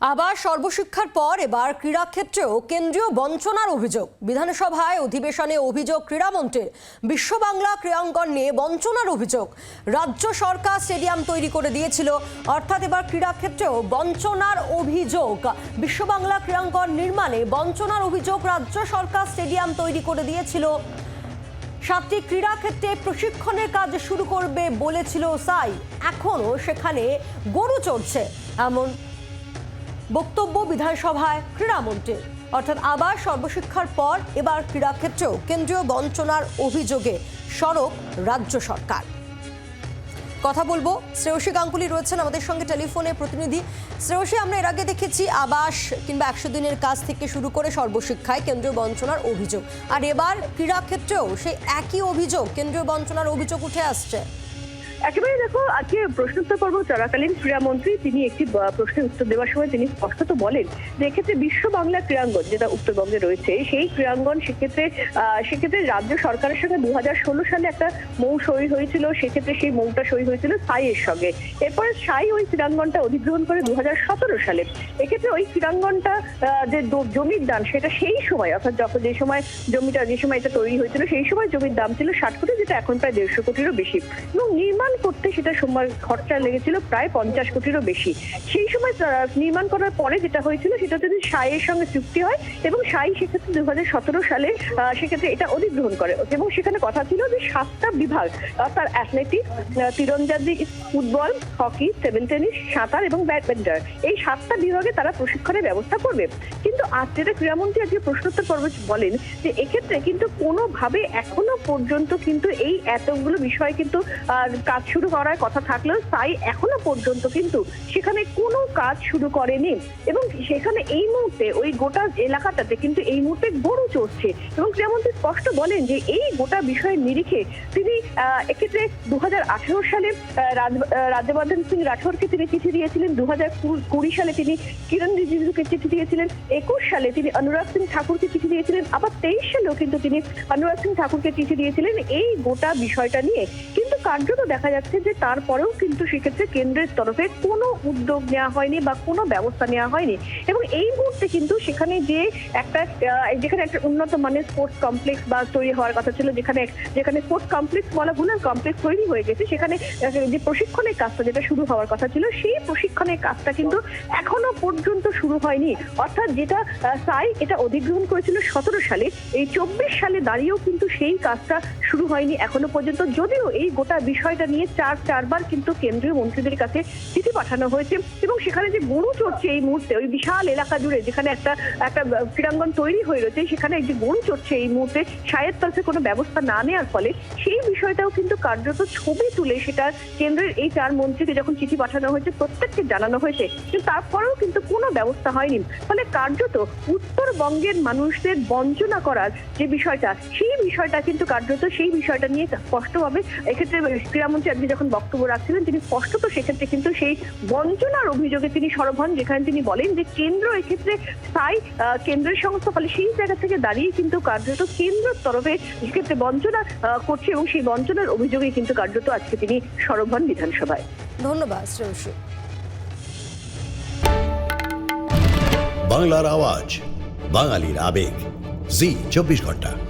আবার সর্বশিক্ষার পর এবার ক্রীড়াক্ষেত্রেও কেন্দ্রীয় বঞ্চনার অভিযোগ। বিধানসভায় অধিবেশনে অভিযোগ ক্রীড়ামন্ত্রীর। বিশ্ব বাংলা ক্রীড়াঙ্গন নিয়ে বঞ্চনার অভিযোগ। রাজ্য সরকার স্টেডিয়াম তৈরি করে দিয়েছিল। অর্থাৎ এবার ক্রীড়াক্ষেত্রেও বঞ্চনার অভিযোগ। বিশ্ব বাংলা ক্রীড়াঙ্গন নির্মাণে বঞ্চনার অভিযোগ রাজ্য সরকার স্টেডিয়াম তৈরি করে দিয়েছিল। সাতটি ক্রীড়াক্ষেত্রে প্রশিক্ষণের কাজ শুরু করবে বলেছিল সাই। এখনও সেখানে গরু চড়ছে। এমন বক্তব্য বিধানসভায় ক্রীড়ামন্ত্রীর অর্থাৎ আবার সর্বশিক্ষার পর এবার ক্রীড়াক্ষেত্রেও কেন্দ্রীয় বঞ্চনার অভিযোগে সরব রাজ্য সরকার। কথা বলব, শ্রেয়সী গাঙ্গুলি রয়েছেন আমাদের সঙ্গে টেলিফোনে প্রতিনিধি। শ্রেয়সী, আমরা এর আগে দেখেছি আবাস কিংবা একশো দিনের কাজ থেকে শুরু করে সর্বশিক্ষায় কেন্দ্রীয় বঞ্চনার অভিযোগ। আর এবার ক্রীড়াক্ষেত্রেও সেই একই অভিযোগ, কেন্দ্রীয় বঞ্চনার অভিযোগ উঠে আসছে। একেবারে দেখো, আজকে প্রশ্নোত্তর পর্ব চলাকালীন ক্রীড়ামন্ত্রী তিনি একটি প্রশ্নের উত্তর দেওয়ার সময় তিনি স্পষ্টত বলেন যে এক্ষেত্রে বিশ্ব বাংলা ক্রীড়াঙ্গন যেটা উত্তরবঙ্গে রয়েছে, সেই ক্রীড়াঙ্গন সেক্ষেত্রে সেক্ষেত্রে রাজ্য সরকারের সঙ্গে দু সালে একটা মৌ সই হয়েছিল, সেক্ষেত্রে সেই মৌটা সই হয়েছিল সাইয়ের সঙ্গে। এরপরে সাই ওই ক্রীড়াঙ্গনটা অধিগ্রহণ করে দু হাজার সতেরো সালে। এক্ষেত্রে ওই ক্রীড়াঙ্গনটা যে জমির দাম সেটা সেই সময়, অর্থাৎ যখন যে সময় জমিটা, যে সময় এটা তৈরি হয়েছিল, সেই সময় জমির দাম ছিল ষাট কোটি, যেটা এখন প্রায় দেড়শো কোটিরও বেশি। এবং নির্মাণ করতে সেটা সময় খরচা লেগেছিল প্রায় পঞ্চাশ কোটিরও বেশি। সেই সময় নির্মাণ করার পরে যেটা হয়েছিল সেটা যদি সাইয়ের সঙ্গে চুক্তি হয় এবং সাই সেক্ষেত্রে দু হাজার সতেরো সালে সেক্ষেত্রে এটা অধিগ্রহণ করে। এবং সেখানে কথা ছিল যে সাতটা বিভাগ অর্থাৎ অ্যাথলেটিক্স তীরন্দাজি, ফুটবল, হকি, টেবিল টেনিস, সাঁতার এবং ব্যাডমিন্টন। এই সাতটা বিভাগে তারা প্রশিক্ষণের ব্যবস্থা করবে। কিন্তু আজ যেটা ক্রীড়ামন্ত্রী আজকে প্রশ্নোত্তর পর্ব বলেন যে এক্ষেত্রে কিন্তু কোনোভাবে এখনও পর্যন্ত কিন্তু এই এতগুলো বিষয় কিন্তু কাজ শুরু করার কথা থাকলেও তাই এখনও পর্যন্ত কিন্তু সেখানে কোনো কাজ শুরু করেনি। এবং সেখানে এই মুহূর্তে ওই গোটা এলাকাটাতে কিন্তু এই মুহূর্তে গরু চড়ছে। এবং ক্রীড়ামন্ত্রী স্পষ্ট বলেন যে এই গোটা বিষয়ের নিরিখে তিনি এক্ষেত্রে দু সালে আহ, রাজ- রাজ্যবর্ধন সিং রাঠোরকে তিনি চিঠি দিয়েছিলেন। দু কুড়ি সালে তিনি কিরণ রিজিজুকে চিঠি দিয়েছিলেন। একুশ সালে তিনি অনুরাগ সিং ঠাকুরকে চিঠি দিয়েছিলেন। আবার তেইশ সালেও কিন্তু তিনি অনুরাগ সিং ঠাকুরকে চিঠি দিয়েছিলেন। এই গোটা বিষয়টা নিয়ে। কিন্তু কার্যত দেখা যাচ্ছে যে তারপরেও কিন্তু সেক্ষেত্রে কেন্দ্রের তরফে কোনো উদ্যোগ নেওয়া হয়নি বা কোনো ব্যবস্থা নেওয়া হয়নি। এবং এই মুহূর্তে কিন্তু সেখানে যে একটা যেখানে একটা উন্নত মানের স্পোর্টস কমপ্লেক্স বা তৈরি হওয়ার কথা ছিল, যেখানে যেখানে স্পোর্টস কমপ্লেক্স বলা ভুল কমপ্লেক্স তৈরি হয়ে গেছে, সেখানে যে প্রশিক্ষণের কাজটা যেটা শুরু হওয়ার কথা ছিল, সেই প্রশিক্ষণের কাজটা কিন্তু এখনও পর্যন্ত শুরু হয়নি। অর্থাৎ যেটা সাই এটা অধিগ্রহণ করেছিল সতেরো সালে, এই চব্বিশ সালে দাঁড়িয়েও কিন্তু সেই কাজটা শুরু হয়নি এখনও পর্যন্ত। যদিও এই গোটা বিষয়টা নিয়ে চার চারবার কিন্তু কেন্দ্রীয় মন্ত্রীদের কাছে চিঠি পাঠানো হয়েছে এবং সেখানে যে গরু চড়ছে এই মুহূর্তে, ওই বিশাল এলাকা জুড়ে যেখানে একটা একটা ক্রীড়াঙ্গন তৈরি হয়ে রয়েছে, সেখানে যে গরু চড়ছে এই মুহূর্তে সায়ের তরফে কোনো ব্যবস্থা না নেওয়ার ফলে সেই বিষয়টাও কিন্তু কার্যত ছবি তুলে সেটা কেন্দ্রের এই চার মন্ত্রীকে যখন চিঠি পাঠানো হয়েছে, প্রত্যেককে জানানো হয়েছে, কিন্তু তারপরেও কিন্তু কোনো ব্যবস্থা হয়নি। ফলে কার্যত উত্তরবঙ্গের মানুষদের বঞ্চনা করার যে বিষয়টা, সেই বিষয়টা কিন্তু কার্যত সেই বিষয়টা নিয়ে স্পষ্টভাবে এক্ষেত্রে ক্রীড়ামন্ত্রী আজকে যখন বক্তব্য রাখছিলেন তিনি স্পষ্টত সেক্ষেত্রে কিন্তু সেই বঞ্চনার অভিযোগে তিনি সরব হন যেখানে তিনি বলেন যে কেন্দ্র এক্ষেত্রে স্থায়ী আহ, কেন্দ্রের সংস্থা ফলে সেই জায়গা থেকে দাঁড়িয়ে কিন্তু কার্যত কেন্দ্রের তরফে এক্ষেত্রে বঞ্চনা আহ, করছে এবং সেই বঞ্চনার অভিযোগে কিন্তু কার্যত আজকে তিনি সরব হন বিধানসভায়। ধন্যবাদ শ্রেয়সী। বাংলার আওয়াজ বাঙালির আবেগ। জি চব্বিশ ঘণ্টা।